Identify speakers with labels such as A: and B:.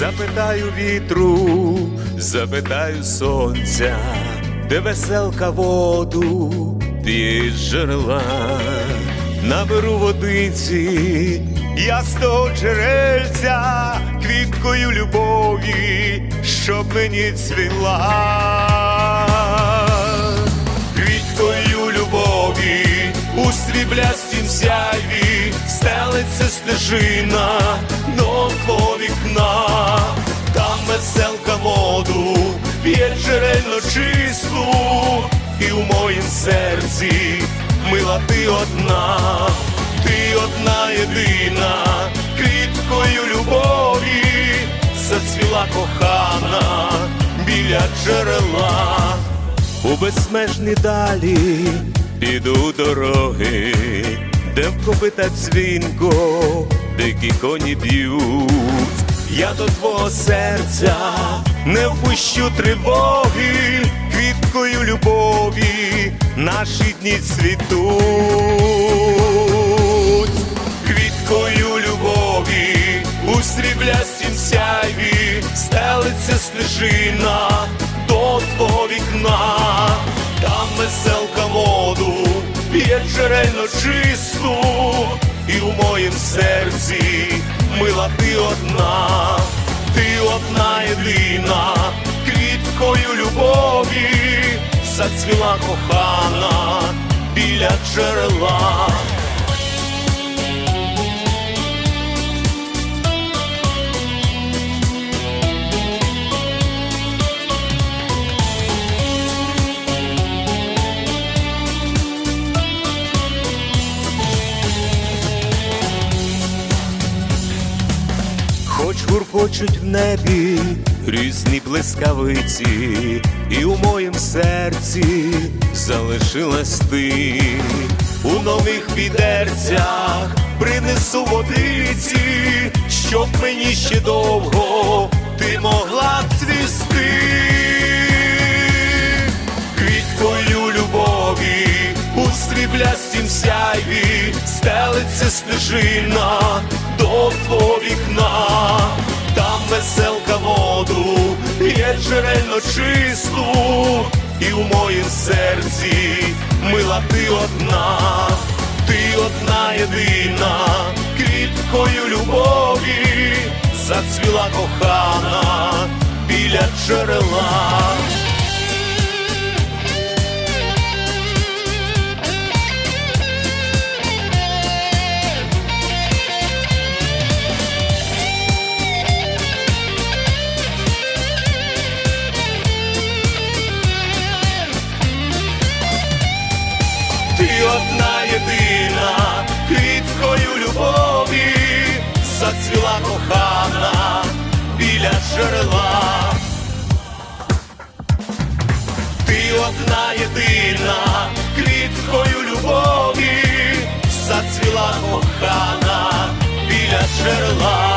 A: Запитаю вітру, запитаю сонця, де веселка воду п'є з джерела, наберу водиці, я з джерельця, квіткою любові, щоб мені цвіла. У сріблястім сяйві стелиться стежина до твого вікна, там веселка воду п'є джерельно чисту, і у моїм серці мила ти одна, ти одна єдина, квіткою любові зацвіла кохана біля джерела. У безмежні далі піду дороги, де в копита дзвінко, дикі коні б'ють. Я до твого серця не впущу тривоги, квіткою любові наші дні цвітуть, квіткою любові у сріблястім сяйві стелиться стежина до твого вікна, джерельно чисту, і у моїм серці мила ти одна, ти одна єдина, квіткою любові зацвіла кохана біля джерела. Хоч гуркочуть в небі різні блискавиці, і у моїм серці залишилась ти. У нових відерцях принесу водиці, щоб мені ще довго ти могла б цвісти. Квіткою любові у сріблястім сяйві стелиться стежина твого вікна, веселка воду є джерельно чисту, і у моїм серці мила ти одна, ти одна єдина, квіткою любові зацвіла кохана біля джерела. Одна єдина, квіткою любові зацвіла кохана біля джерела. Ти одна єдина, квіткою любові зацвіла кохана біля джерела.